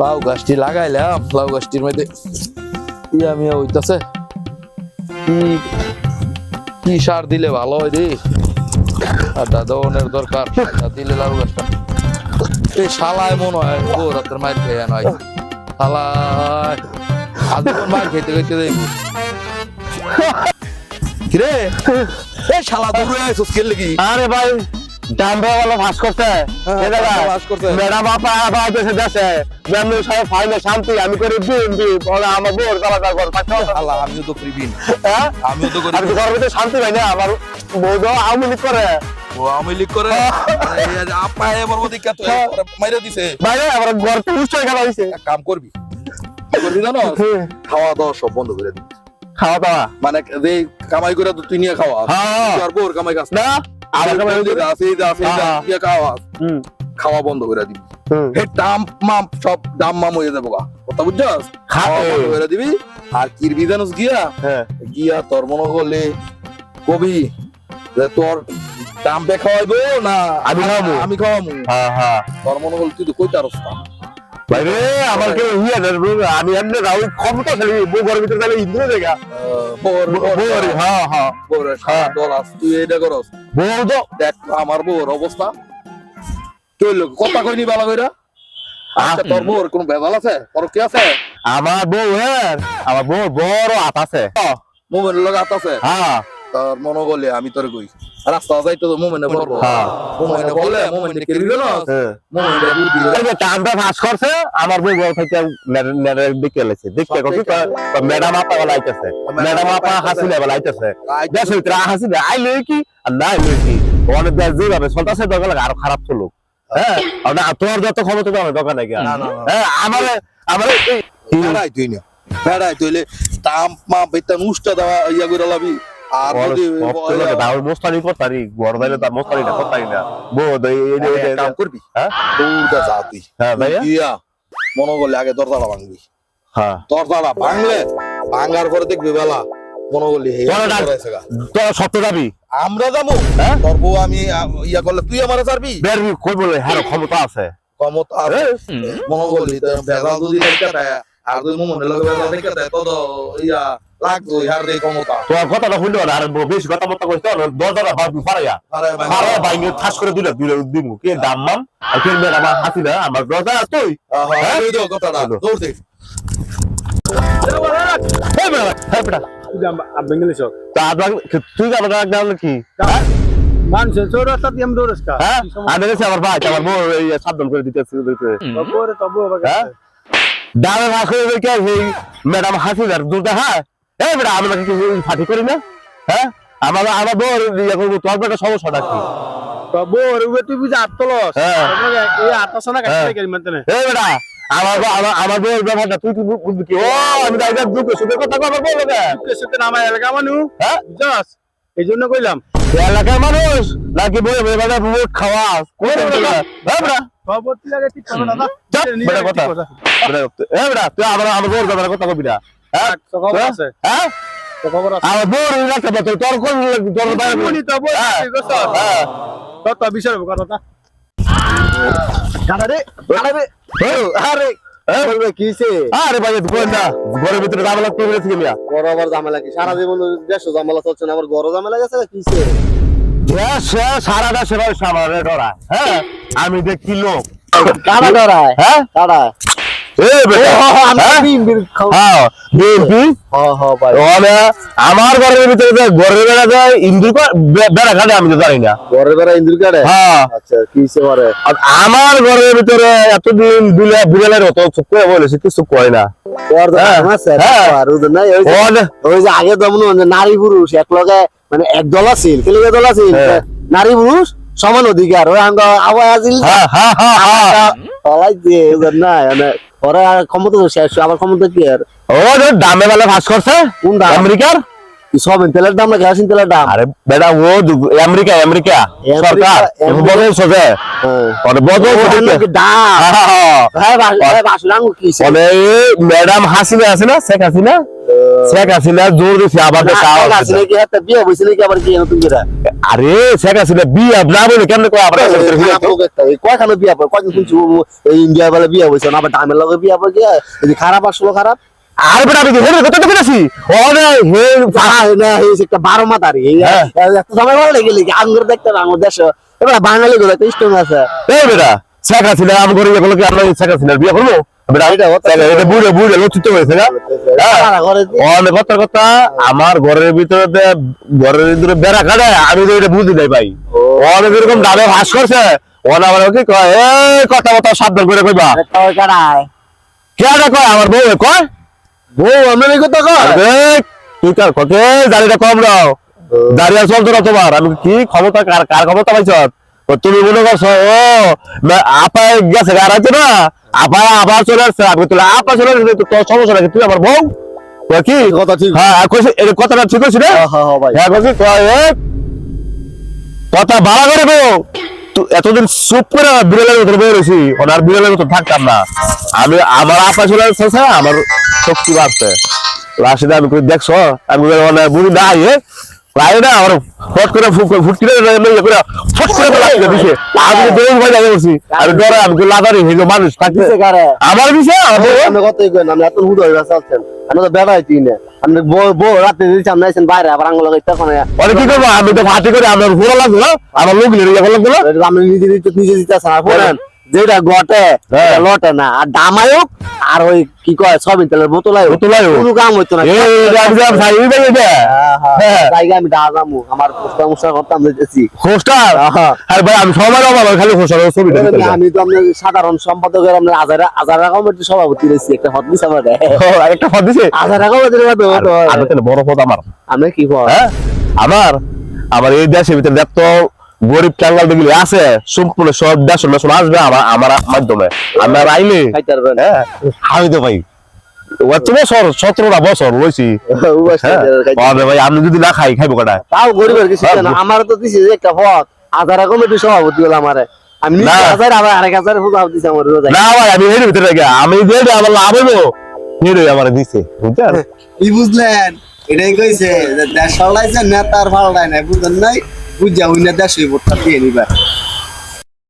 লাউ গাছটি লাগাইলাম, লাউ গাছটির মধ্যে ইয়া মিয়া হইতাছে। কি কি সার দিলে ভালো হয় রে? আর দাদনের দরকার দিলে লাউ গাছটা। এই শালায় মনে হয়, ও রাতের মায়ের খেয়ে নয় শালায়। আজীবন মার খেতে খেতে দেখবি কিরে? এই শালা দূরে আইসস কে? লাগি আরে ভাই ভাস হ্যাঁ। ম্যাডাম আপা আপা দেশে দেশে শান্তি আমি করে বলে আমার বোর কর হ্যাঁ? আমিও তো করি আর ঘর ভিতরে শান্তি ভাই না আমার বউ তো আওয়ামী লীগ করে। ও আমি লিক করে? আপা এবার মধ্যে কত মাইরা দিছে। আমার ঘর তো উচ্চ গেল হইছে কাম করবি। করবি জানো? খাওয়া দাওয়া সব বন্ধ করে দিবি খাওয়া দাওয়া মানে যে কামাই করে তুই নিয়ে খাওয়া। হ্যাঁ। তুই আর বোর কামাই কাজ না। হ্যাঁ। খাওয়া। বন্ধ করে দিবি। হে দাম মাম সব মাম হয়ে যাব কথা বুঝছস? খাওয়া বন্ধ করে দিবি। আর কিরবি জানোস গিয়া? হ্যাঁ। গিয়া তোর মনে করলে কবি তোর দাম পে খাওয়াইবো না? আমি খাওয়াবো? আমি খাওয়াবো। হ্যাঁ হ্যাঁ। তোর মনে করলে তুই তো কইতে পারস না ভাই রে আমার কেউ ইয়ে আমি এমনি রাউ ক্ষমতা বউ ঘরের ভিতরে তাহলে ইন্দ্র দেখা। হ্যাঁ হ্যাঁ। সারা ডলার তুই এটা করস। বউ তো দেখ আমার বউর অবস্থা। তুই লোক কথা কইনি বালা কইরা? আচ্ছা তোর বউর কোন আছে? তোর কি আছে? আমার বউ হ্যাঁ আমার বউ বড় হাত আছে। মোমেনের লগে হাত আছে? হ্যাঁ। তোর মনে করলে আমি তোর কই? রাস্তা যাইতো তো মোমেনে বলব। হ্যাঁ। মোমেনে বলে মোমেনে হ্যাঁ। মোমেনে বুদ্ধি এই যে টানটা ফাঁস করছে আমার বউ ঘর থেকে নেড়ে এলেছে দেখতে কত ম্যাডাম আপা বলা আইতেছে। ম্যাডাম আপা বলা আইতেছে। দেশ ভিতরে হাসিনা আইলে কি? আর না আইলে কি? অনেক দেশ যেভাবে চলতেছে দরকার লাগে আরও খারাপ চলুক। হ্যাঁ? না তোর যত ক্ষমতা তো আমার দরকার নাই কি না, না, না। হ্যাঁ আমার আমার এই- বেড়াই তুই না। বেড়াই তুইলে তাম মা বেতা নুষ্টা দেওয়া ইয়া করে লাবি। আর যদি দাও মোস্তানি করতারি ঘর বাইরে তার মোস্তানিটা করতারি না। বউ এই এই এই- এক এই- কাম করবি। হ্যাঁ? দৌড়টা যা তুই হ্যাঁ ভাইয়া? ইয়া মনে করলে আগে দরজাটা ভাঙবি। হ্যাঁ। দরজাটা ভাঙলে ভাঙার পরে দেখবি বেলা মনে করলি সত্য যাবি? আমরা যাব। হ্যাঁ? আমি ইয়া করলে তুই আমার ছাড়বি? বেরবি কই বলে? হ্যাঁ ক্ষমতা আছে। ক্ষমতা আছে। মনে করলি যদি আর তুই মনে লাগে তো তো ইয়া লাগতো ইহার দিয়ে ক্ষমতা তোর কথাটা পারে আর বেশি কথা মতো কইতে দরজাটা ভাবি ফারাইয়া আরে ভাই, ফারাইয়া বাইঙ্গে ঠাস করে দিলে দিলে দিমু। কে দাম মাম? আর কে মেরা আমার হাসি না? আমার দরজা তুই। আহা, এই তো কথাটা দৌড় দে। এই মেরা হ্যাঁ বেঙ্গলি তা তুই আমার ডাক দাও কি মানুষের চৌরাস্তা দিয়ে আমি দৌড়স কা। হ্যাঁ? আমি আমার ভাই আমার বউ এই সাবধান করে দিতে তবু ভাগ করে ম্যাডাম হাসি আর হ্যাঁ? এই বেটা আমি নাকি ফাটি করি না? হ্যাঁ? আমার আমার বউ ইয়ে করব তোর বেটা সমস্যাটা কি তবু তুই বুঝে আটতলস হ্যাঁ। এই আটশো হ্যাঁ। কাটতে গেলি মানে এই বেটা আমার আমার আমার বউর ব্যাপারটা তুই তুই বুঝবি কি? ও আমি তাই দুঃখে সুখে কথা কথা বলব কে সুখে সুখে আমার এলাকা মানু হ্যাঁ? এই জন্য কইলাম। এলাকার মানুষ? নাকি বই বই বেটা মুখ খাওয়া? কোন বেটা বেটা। সবতি ঠিক হবে দাদা বেটা কথা। বেটা তুই আমার আমার বউর ব্যাপারে কথা কবি না। সারা জীবন দেশ হ্যাঁ আমি দেখি লোক। কারা ডরায় হ্যাঁ? কারা? আমার ঘরের ভিতরে ঘরের বেড়া যায় ইন্দুর বেড়া কাটে আমি তো জানি না। ঘরে বেড়া ইন্দুর কাটে? আচ্ছা আমার ঘরের ভিতরে এতদিন বিলে বিড়ালের মতো চুপ করে বলেছি কিছু কয় না। হ্যাঁ, হ্যাঁ। আগে তো নারী পুরুষ এক লগে মানে এক দল আছিল কেলে দল আছিল হ্যাঁ। নারী পুরুষ সমান অধিকার ওই আঙ্গ আওয়াজ আছিল না? ওরা আর ক্ষমতা তো শেষ আবার ক্ষমতা কি আর? ও দামে বেলা ভাস করছে? কোন দাম? আমেরিকার? কি সবেন তেলের দাম না কেরোসিন তেলের দাম? আরে বেটা ও আমেরিকা আমেরিকা। সরকার। বদল সোজে ওখানে সোজে নাকি দাম? হ্যাঁ ভাই ভাই বাস লাঙ্গু কি মানে ম্যাডাম হাসিনা আছে না? শেখ হাসিনা? শেখ হাসিনা জোর দিছে আবার আছে বিয়ে হইছে নাকি আবার কি নতুন করে আরে শেখ হাসিনা বিয়ে না বলে কেমনে কয় আবার? কয়খানে বিয়া? পড়ে কয়দিন শুনছি? ইন্ডিয়া বলে বিয়া হয়েছে না আবার ডামের লগে বিয়া পড়ে গিয়া এই খারাপ আসলো খারাপ? আর বেটা আমি হেরে কত তো ফিরেছি ও না হে না যে একটা বারো মাতারি হ্যাঁ। এত সময় ভালো লেগে আঙ্গুর দেখতে আমার দেশে। এবার বাঙালি গুলো একটা স্টোন আছে। এই বেটা শেখ হাসিনা আম করে গেল কি আমরা শেখ হাসিনার বিয়ে করব? আমার ঘরের ভিতরে ঘরের ভিতরে বেড়া কাটে আমি তো এটা বুঝি নাই ভাই। অনেক এরকম ডাবে ভাস করছে ওনা আমার কি কয় এই কথা কথা সাবধান করে কইবা। একটা ওই কে না কয়? আমার বউ কয়? বউ আমি কথা কয়। তুই কার ককে দাড়িটা কম দাও দাঁড়িয়ে চলতো না তোমার। আমি কি ক্ষমতা কার কার ক্ষমতা পাইছ? তুমি মনে করছ ও না- আপা গেছে আর আছে না? আপা আবার চলে আসছে আমি তুলে আপা চলে আসছে তো তোর সমস্যা নাকি? তুই আমার বউ? কি? কথা ঠিক। হ্যাঁ কইছে এই কথাটা ঠিক আছে রে হ্যাঁ, হ্যাঁ, হ্যাঁ, ভাই। হ্যাঁ কইছে এ, কথা ভালো করে গো এতদিন চুপ করে বিড়ালের মতো বের হয়েছি ওনার বিড়ালের মতো থাকতাম না। আমি আমার আপা চলে আসছে আমার শক্তি বাড়ছে। লাস্টে আমি দেখছ আমি বুড়ি না আইয়ে প্রায় না আমার ফট করে ফুট করে ফুট করে লইয়া করে ফট করে লাগছে দিছে আমি তো দৌড় ভাই যাই বলছি আমি ডরে আমি কই লাগারি হিলো মানুষ কিসে কারে? আমার বিষয়। আমি কতই কই না আমি এত হুদ হইবা চলছেন। আমি তো বেড়াই তুই না। আমি বউ বউ রাতে দিয়েছি আমি আইছেন বাইরে আবার আঙ্গুল লাগাই তখন পরে কি করব? আমি তো ফাটি করে আমার পুরো লাগল আমার লোক লিয়ে গেল লাগল আমি নিজে নিজে নিজে দিতেছে না যেটা গটে হ্যাঁ। লটে না। আর ডামায়ক আর ওই কি কয় সবিন তেলের বোতলাই বোতলাই। কোনো কাম হইতো না। এই আমি যা ভাই এই দেখে দে হ্যাঁ। জায়গা আমি ডা যামু আমার পোস্টা মুস্টা করতাম দিতেছি। হোস্টার আর ভাই আমি সবার অভাব খালি হোস্টার ছবি দেখতে আমি তো আপনার সাধারণ সম্পাদকের আপনার আজারা আজারা কমিটির সভাপতি রয়েছি। একটা পদ দিছে আমার একটা ফটো দিছে? আজারা কমিটির মধ্যে আমি তাহলে বড় পদ আমার। আমি কি কয় হ্যাঁ? আমার? আমার এই দেশের ভিতরে দেখ তো গরিব কাঙ্গাল দেখলে আছে সম্পূর্ণ সব দেশ দেশ আসবে আমার আমার মাধ্যমে। আমার আইলে হ্যাঁ আমি তো ভাই কত বছর সতেরোটা বছর লইছি। ভাই আমি যদি না খাই খাইবো কটা তাও গরিবের কিছু হ্যাঁ, আমার তো দিছে যে একটা পদ আজারা কমিটির সভাপতি হলো আমি না। হাজার আবার হাজার সভাপতি আমার ভাই আমি এর ভিতরে গিয়া আমি যে আমার লাভ হইবো আমার দিছে বুঝলেন এটাই কইছে দেশ নেতার নাই বুঝলেন নাই? বুঝা হইনা দেশ ভোটটা দিয়ে নিবা